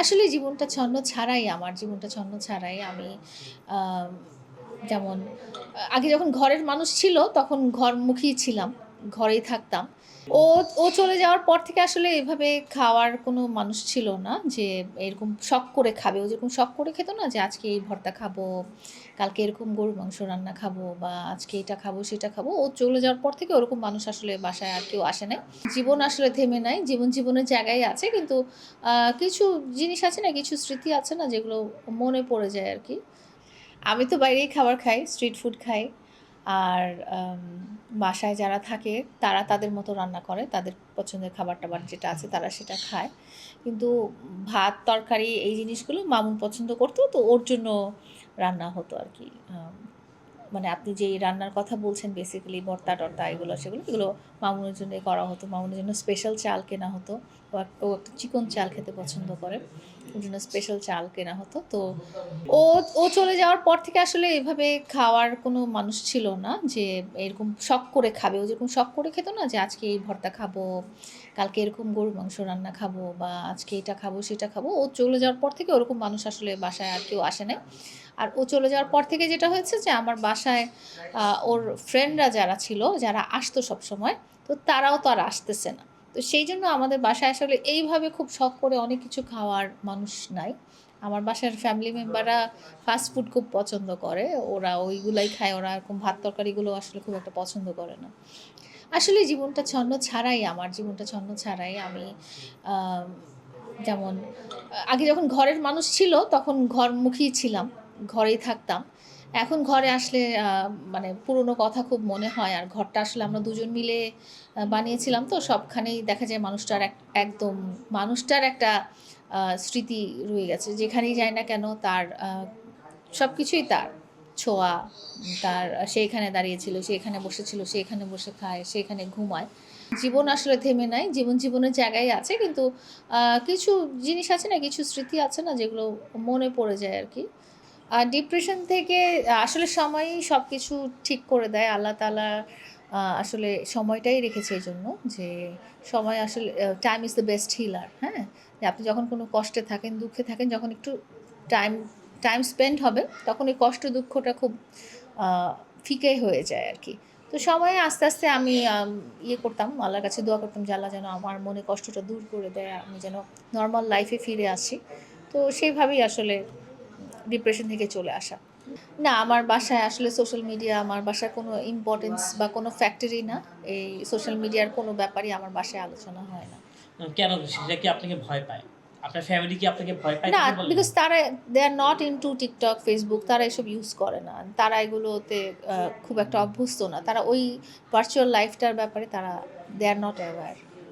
আসলে জীবনটা ছন্ন ছাড়াই, আমার জীবনটা ছন্ন ছাড়াই আমি যেমন, আগে যখন ঘরের মানুষ ছিল তখন ঘরমুখী ছিলাম। ঘরেই থাকতাম। ও ও চলে যাওয়ার পর থেকে আসলে এভাবে খাওয়ার কোনো মানুষ ছিল না যে এরকম শখ করে খাবে। ও যেরকম শখ করে খেত না যে, আজকে এই ভর্তা খাব, কালকে এরকম গরুর মাংস রান্না খাব বা আজকে এটা খাব, সেটা খাব। ও চলে যাওয়ার পর থেকে ওরকম মানুষ আসলে বাসায় আর কেউ আসে নাই। জীবন আসলে থেমে নাই। জীবন জীবনের জায়গায় আছে কিন্তু কিছু জিনিস আছে না, কিছু স্মৃতি আছে না যেগুলো মনে পড়ে যায় আর কি। আমি তো বাইরেই খাবার খাই, স্ট্রিট ফুড খাই। আর বাসায় যারা থাকে, তারা তাদের মতো রান্না করে, তাদের পছন্দের খাবার টাবার যেটা আছে তারা সেটা খায়। কিন্তু ভাত, তরকারি, এই জিনিসগুলো মামুন পছন্দ করতো, তো ওর জন্য রান্না হতো আর কি মানে আপনি যে রান্নার কথা বলছেন বেসিক্যালি ভর্তা, টর্তা, এগুলো, সেগুলো, এগুলো মামুনের জন্য করা হতো। মামুনের জন্য স্পেশাল চাল কেনা হতো। ও ও একটু চিকন চাল খেতে পছন্দ করে। ওর জন্য স্পেশাল চাল কেনা হতো। তো ও ও চলে যাওয়ার পর থেকে আসলে এভাবে খাওয়ার কোনো মানুষ ছিল না যে এরকম শখ করে খাবে। ও যেরকম শখ করে খেত না যে আজকে এই ভর্তা খাব কালকে এরকম গরুর মাংস রান্না খাব বা আজকে এটা খাব, সেটা খাব, ও চলে যাওয়ার পর থেকে ওরকম মানুষ আসলে বাসায় আর কেউ আসে নাই। আর ও চলে যাওয়ার পর থেকে যেটা হয়েছে যে আমার বাসায় ওর ফ্রেন্ডরা যারা ছিল, যারা আসতো সব সময়, তো তারাও তো আর আসতেছে না। তো সেই জন্য আমাদের বাসায় আসলে এইভাবে খুব শখ করে অনেক কিছু খাওয়ার মানুষ নাই। আমার বাসার ফ্যামিলি মেম্বাররা ফাস্ট ফুড খুব পছন্দ করে, ওরা ওইগুলাই খায়, ওরা এরকম ভাত তরকারিগুলো আসলে খুব একটা পছন্দ করে না। আসলে জীবনটা ছন্ন ছাড়াই, আমার জীবনটা ছন্ন ছাড়াই আমি যেমন, আগে যখন ঘরের মানুষ ছিল তখন ঘরমুখী ছিলাম, ঘরেই থাকতাম। এখন ঘরে আসলে মানে পুরনো কথা খুব মনে হয় আর ঘরটা আসলে আমরা দুজন মিলে বানিয়েছিলাম। তো সবখানেই দেখা যায় মানুষটার এক, একদম মানুষটার একটা স্মৃতি রয়ে গেছে। যেখানেই যায় না কেন তার সব কিছুই তার। ছোঁয়া, তার, সে এখানে দাঁড়িয়েছিল, সে এখানে বসেছিল, সে এখানে বসে খায়, সে এখানে ঘুমায়। জীবন আসলে থেমে নাই, জীবন জীবনের জায়গায় আছে, কিন্তু কিছু জিনিস আছে না, কিছু স্মৃতি আছে না, যেগুলো মনে পড়ে যায় আর কি। আর ডিপ্রেশন থেকে, আসলে সময়ই সব কিছু ঠিক করে দেয়, আল্লাহ তালা আসলে সময়টাই রেখেছে এই জন্য যে, সময় আসলে time is the best healer হ্যাঁ? আপনি যখন কোনো কষ্টে থাকেন, দুঃখে থাকেন, যখন একটু টাইম টাইম স্পেন্ড হবে, তখন এই কষ্ট দুঃখটা খুব ফিকে হয়ে যায় আর কি তো সময়ে আস্তে আস্তে আমি ইয়ে করতাম, আল্লাহর কাছে দোয়া করতাম যে আল্লাহ যেন আমার মনে কষ্টটা দূর করে দেয়, আমি যেন নর্মাল লাইফে ফিরে আসি। তো সেইভাবেই আসলে ডিপ্রেশন থেকে চলে আসা। না, আমার বাসায় আসলে সোশ্যাল মিডিয়া আমার বাসায় কোনো ইম্পর্টেন্স বা কোনো ফ্যাক্টরি না, এই সোশ্যাল মিডিয়ার কোনো ব্যাপারই আমার বাসায় আলোচনা হয় না। কেন? সেটা কি আপনাকে ভয় পায়? আপনার ফ্যামিলি কি আপনাকে ভয় পায় না বিকজ তারা they are not into TikTok Facebook তারা এসব ইউজ করে না। তারা এগুলোতে খুব একটা অভ্যস্ত না। তারা ওই ভার্চুয়াল লাইফটার ব্যাপারে তারা দে আর নট অ্যাওয়ার